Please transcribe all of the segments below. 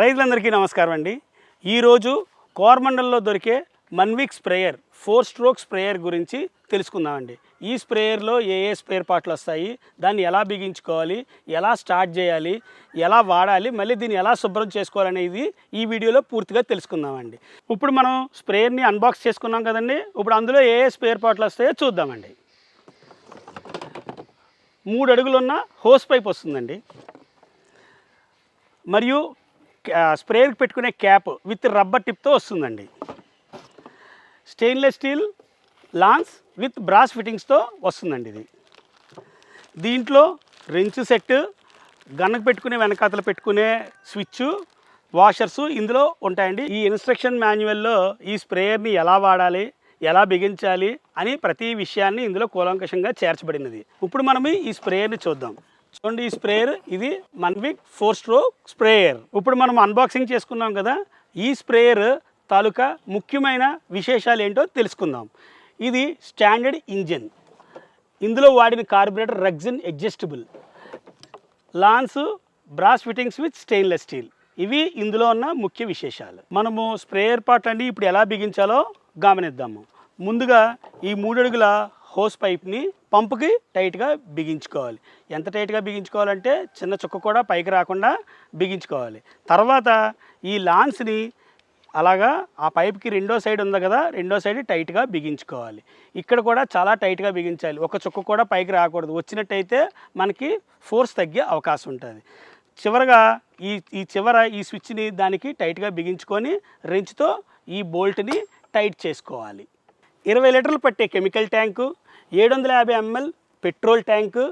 రైతులందరికీ నమస్కారం అండి. ఈరోజు కోరమండల్లో దొరికే Manvik sprayer four stroke sprayer గురించి తెలుసుకుందామండి. ఈ స్ప్రేయర్లో ఏ ఏ స్ప్రేయర్ పార్ట్లు వస్తాయి దాన్ని ఎలా బిగించుకోవాలి ఎలా స్టార్ట్ చేయాలి ఎలా వాడాలి మళ్ళీ దీన్ని ఎలా శుభ్రం చేసుకోవాలనేది ఈ వీడియోలో పూర్తిగా తెలుసుకుందామండి. ఇప్పుడు మనం స్ప్రేయర్ని అన్బాక్స్ చేసుకున్నాం కదండి. ఇప్పుడు అందులో ఏ ఏ స్ప్రేయర్ పార్ట్లు వస్తాయో చూద్దామండి. మూడు అడుగులున్న హోస్ పైప్ వస్తుందండి. మరియు స్ప్రేకి పెట్టుకునే క్యాప్ విత్ రబ్బర్ టిప్తో వస్తుందండి. Stainless steel lance with brass ఫిట్టింగ్స్తో వస్తుందండి ఇది. దీంట్లో రెంచ్ సెట్ గన్నకు పెట్టుకునే వెనకాతలు పెట్టుకునే స్విచ్ వాషర్స్ ఇందులో ఉంటాయండి. ఈ ఇన్స్ట్రక్షన్ మాన్యువల్లో ఈ స్ప్రేయర్ని ఎలా వాడాలి ఎలా బిగించాలి అని ప్రతి విషయాన్ని ఇందులో కూలంకషంగా చేర్చబడినది. ఇప్పుడు మనం ఈ స్ప్రేయర్ని చూద్దాం. చూడండి ఈ స్ప్రేయర్. ఇది మన్విక్ ఫోర్ స్ట్రోక్ స్ప్రేయర్ ఇప్పుడు మనం అన్బాక్సింగ్ చేసుకున్నాం కదా ఈ స్ప్రేయర్ తాలూకా ముఖ్యమైన విశేషాలు ఏంటో తెలుసుకుందాం. ఇది స్టాండర్డ్ ఇంజిన్. ఇందులో వాడిన carburettor రగ్జిన్ adjustable. Lance brass fittings with stainless steel. ఇవి ఇందులో ఉన్న ముఖ్య విశేషాలు. మనము స్ప్రేయర్ పార్ట్ అండి ఇప్పుడు ఎలా బిగించాలో గమనిద్దాము. ముందుగా ఈ మూడడుగుల హోస్ పైప్ని పంపుకి టైట్గా బిగించుకోవాలి. ఎంత టైట్గా బిగించుకోవాలంటే చిన్న చుక్క కూడా పైకి రాకుండా బిగించుకోవాలి. తర్వాత ఈ లాన్స్ని అలాగా ఆ పైప్కి రెండో సైడ్ ఉంది కదా రెండో సైడ్ టైట్గా బిగించుకోవాలి. ఇక్కడ కూడా చాలా టైట్గా బిగించాలి. ఒక చుక్క కూడా పైకి రాకూడదు. వచ్చినట్టయితే మనకి ఫోర్స్ తగ్గే అవకాశం ఉంటుంది. చివరగా ఈ ఈ చివర ఈ స్విచ్ని దానికి టైట్గా బిగించుకొని రెంచ్తో ఈ బోల్ట్ని టైట్ చేసుకోవాలి. ఇరవై లీటర్లు పట్టే కెమికల్ ట్యాంకు ఏడు వందల యాభై ఎంఎల్ పెట్రోల్ ట్యాంకు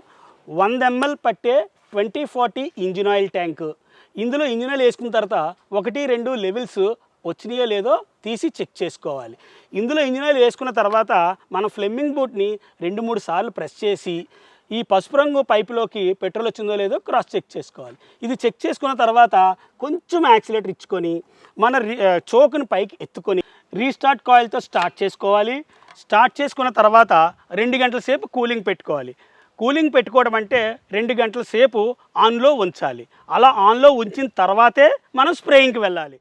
వంద ఎంఎల్ పట్టే twenty forty engine oil tank. ఇందులో ఇంజిన్ ఆయిల్ వేసుకున్న తర్వాత ఒకటి రెండు లెవెల్స్ వచ్చినాయో లేదో తీసి చెక్ చేసుకోవాలి. ఇందులో ఇంజిన్ ఆయిల్ వేసుకున్న తర్వాత మనం ఫ్లెమ్మింగ్ బూట్ని రెండు మూడు సార్లు ప్రెస్ చేసి ఈ పసుపు రంగు పైపులోకి పెట్రోల్ వచ్చిందో లేదో క్రాస్ చెక్ చేసుకోవాలి. ఇది చెక్ చేసుకున్న తర్వాత కొంచెం యాక్సిలేటర్ ఇచ్చుకొని మన రి- చోకుని పైకి ఎత్తుకొని రీస్టార్ట్ కాయిల్తో స్టార్ట్ చేసుకోవాలి. స్టార్ట్ చేసుకున్న తర్వాత రెండు గంటల సేపు కూలింగ్ పెట్టుకోవాలి. కూలింగ్ పెట్టుకోవడం అంటే రెండు గంటల సేపు ఆన్లో ఉంచాలి. అలా ఆన్లో ఉంచిన తర్వాతే మనం స్ప్రేయింగ్కి వెళ్ళాలి.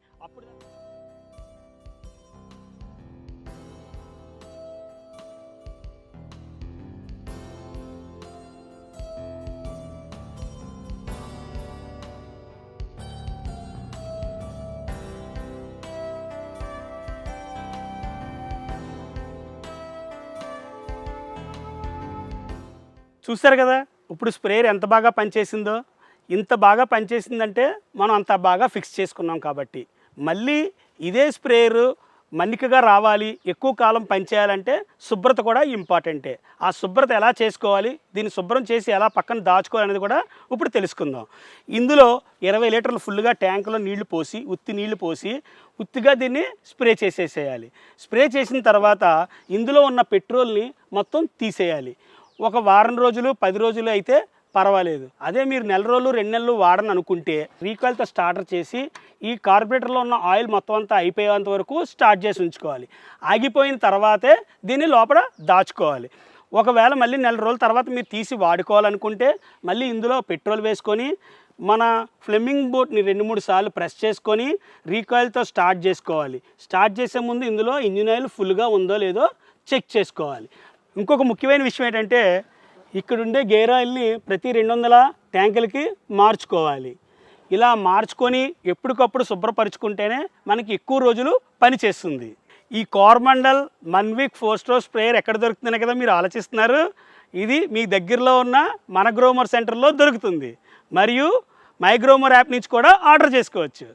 చూశారు కదా? ఇప్పుడు స్ప్రేయర్ ఎంత బాగా పనిచేసిందో ఇంత బాగా పనిచేసిందంటే మనం అంత బాగా ఫిక్స్ చేసుకున్నాం కాబట్టి. మళ్ళీ ఇదే స్ప్రేయర్ మన్నికగా రావాలి ఎక్కువ కాలం పనిచేయాలంటే శుభ్రత కూడా ఇంపార్టెంటే. ఆ శుభ్రత ఎలా చేసుకోవాలి దీన్ని శుభ్రం చేసి ఎలా పక్కన దాచుకోవాలి అనేది కూడా ఇప్పుడు తెలుసుకుందాం. ఇందులో ఇరవై లీటర్లు ఫుల్గా ట్యాంకులో నీళ్ళు పోసి ఉత్తి నీళ్ళు పోసి ఉత్తిగా దీన్ని స్ప్రే చేసేసేయాలి. స్ప్రే చేసిన తర్వాత ఇందులో ఉన్న పెట్రోల్ని మొత్తం తీసేయాలి. ఒక వారం రోజులు పది రోజులు అయితే పర్వాలేదు. అదే మీరు నెల రోజులు రెండు నెలలు వాడని అనుకుంటే రీకాయిల్తో స్టార్టర్ చేసి ఈ కార్పొరేటర్లో ఉన్న ఆయిల్ మొత్తం అంతా అయిపోయేంత వరకు స్టార్ట్ చేసి ఉంచుకోవాలి. ఆగిపోయిన తర్వాతే దీన్ని లోపల దాచుకోవాలి. ఒకవేళ మళ్ళీ నెల రోజుల తర్వాత మీరు తీసి వాడుకోవాలనుకుంటే మళ్ళీ ఇందులో పెట్రోల్ వేసుకొని మన ఫ్లెమింగ్ బోట్ని రెండు మూడు సార్లు ప్రెస్ చేసుకొని రీకాయిల్తో స్టార్ట్ చేసుకోవాలి. స్టార్ట్ చేసే ముందు ఇందులో ఇంజిన్ ఆయిల్ ఫుల్గా ఉందో లేదో చెక్ చేసుకోవాలి. ఇంకొక ముఖ్యమైన విషయం ఏంటంటే ఇక్కడుండే గేర్ ఆయిల్ని ప్రతి రెండు వందల ట్యాంకులకి మార్చుకోవాలి. ఇలా మార్చుకొని ఎప్పటికప్పుడు శుభ్రపరుచుకుంటేనే మనకి ఎక్కువ రోజులు పనిచేస్తుంది ఈ Coromandel Manvik four stroke sprayer ఎక్కడ దొరుకుతుందని కదా మీరు ఆలోచిస్తున్నారు. ఇది మీ దగ్గరలో ఉన్న మన గ్రోమర్ సెంటర్లో దొరుకుతుంది. మరియు మైగ్రోమర్ యాప్ నుంచి కూడా ఆర్డర్ చేసుకోవచ్చు.